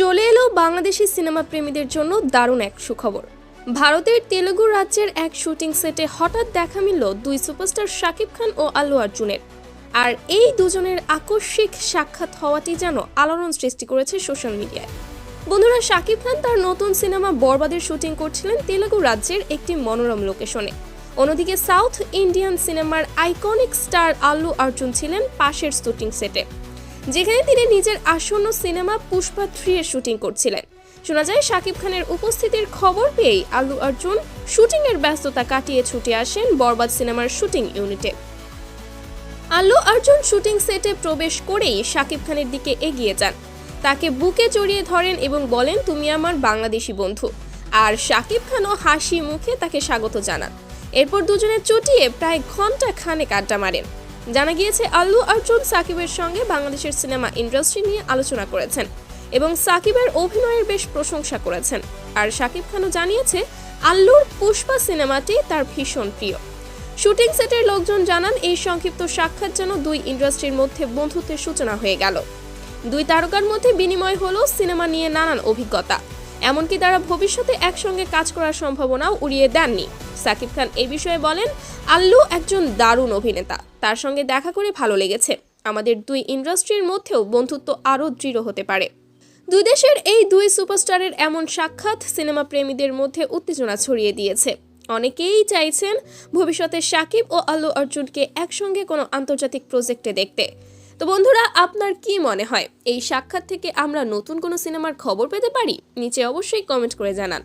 চলে এলো বাংলাদেশি সিনেমা প্রেমীদের জন্য দারুণ এক সুখবর। ভারতের তেলেগু রাজ্যের এক শুটিং সেটে হঠাৎ দেখা মিলল দুই সুপারস্টার শাকিব খান ও আল্লু অর্জুনের। আর এই দুজনের আকস্মিক সাক্ষাৎ হওয়াটি যেন আলোড়ন সৃষ্টি করেছে সোশ্যাল মিডিয়ায়। বন্ধুরা, শাকিব খান তার নতুন সিনেমা বরবাদের শুটিং করছিলেন তেলেগু রাজ্যের একটি মনোরম লোকেশনে। অন্যদিকে সাউথ ইন্ডিয়ান সিনেমার আইকনিক স্টার আল্লু অর্জুন ছিলেন পাশের শুটিং সেটে। যেখানে তিনি নিজের আসন্ন সিনেমা পুষ্পা থ্রি এর শুটিং করছিলেন। শোনা যায়, শাকিব খানের উপস্থিতির খবর পেয়েই আল্লু অর্জুন শুটিং এর ব্যস্ততা কাটিয়ে ছুটে আসেন বরবাদ সিনেমার শুটিং ইউনিটে। আল্লু অর্জুন শুটিং সেটে প্রবেশ করেই শাকিব খানের দিকে এগিয়ে যান। তাকে বুকে জড়িয়ে ধরেন এবং বলেন, তুমি আমার বাংলাদেশি বন্ধু। আর শাকিব খানও হাসি মুখে তাকে স্বাগত জানান। এরপর দুজনে চটিয়ে প্রায় ঘণ্টা খানেক আড্ডা মারেন। জানা গিয়েছে, আল্লু অর্জুন সাকিবের সঙ্গে বাংলাদেশের সিনেমা ইন্ডাস্ট্রি নিয়ে আলোচনা করেছেন এবং সাকিবের অভিনয়ের বেশ প্রশংসা করেছেন। আর সাকিব খানও জানিয়েছে, আল্লুর পুষ্পা সিনেমাটি তার ভীষণ প্রিয়। শুটিং সেটের লোকজন জানান, এই সংক্ষিপ্ত সাক্ষাৎ যেন দুই ইন্ডাস্ট্রির মধ্যে বন্ধুত্বের সূচনা হয়ে গেল। দুই তারকার মধ্যে বিনিময় হলো সিনেমা নিয়ে নানান অভিজ্ঞতা। এমনকি তারা ভবিষ্যতে একসঙ্গে কাজ করার সম্ভাবনাও উড়িয়ে দেননি। সাকিব খান এই বিষয়ে বলেন, আল্লু একজন দারুণ অভিনেতা। তার সঙ্গে দেখা করে ভালো লেগেছে। আমাদের দুই ইন্ডাস্ট্রির মধ্যেও বন্ধুত্ব আরও দৃঢ় হতে পারে। দুই দেশের এই দুই সুপারস্টারের এমন সাক্ষাৎ সিনেমা প্রেমীদের মধ্যে উত্তেজনা ছড়িয়ে দিয়েছে। অনেকেই চাইছেন ভবিষ্যতে সাকিব ও আল্লু অর্জুনকে একসঙ্গে কোনো আন্তর্জাতিক প্রজেক্টে দেখতে। তো বন্ধুরা, আপনার কি মনে হয়? এই সাক্ষাৎ থেকে আমরা নতুন কোনো সিনেমার খবর পেতে পারি? নিচে অবশ্যই কমেন্ট করে জানান।